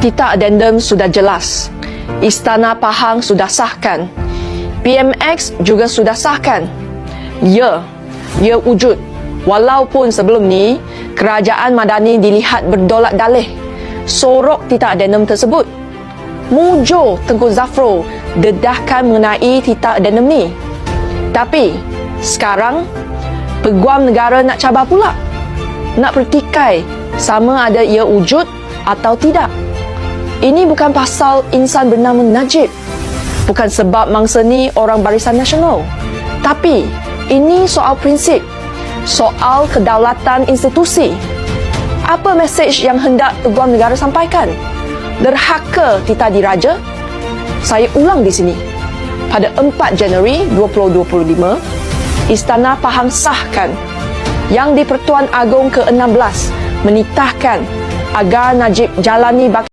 Tita addendum sudah jelas. Istana Pahang sudah sahkan. PMX juga sudah sahkan. Ya, ya wujud. Walaupun sebelum ni, kerajaan Madani dilihat berdolak dalih. Sorok tita addendum tersebut. Mujur Tengku Zafro dedahkan mengenai tita addendum ni. Tapi, sekarang, peguam negara nak cabar pula. Nak pertikai sama ada ia wujud atau tidak. Ini bukan pasal insan bernama Najib. Bukan sebab mangsa ni orang Barisan Nasional. Tapi ini soal prinsip. Soal kedaulatan institusi. Apa mesej yang hendak Peguam Negara sampaikan? Derhaka Tita Diraja? Saya ulang di sini. Pada 4 Januari 2025, Istana Pahang sahkan yang di Pertuan Agong ke-16 menitahkan agar Najib jalani bakti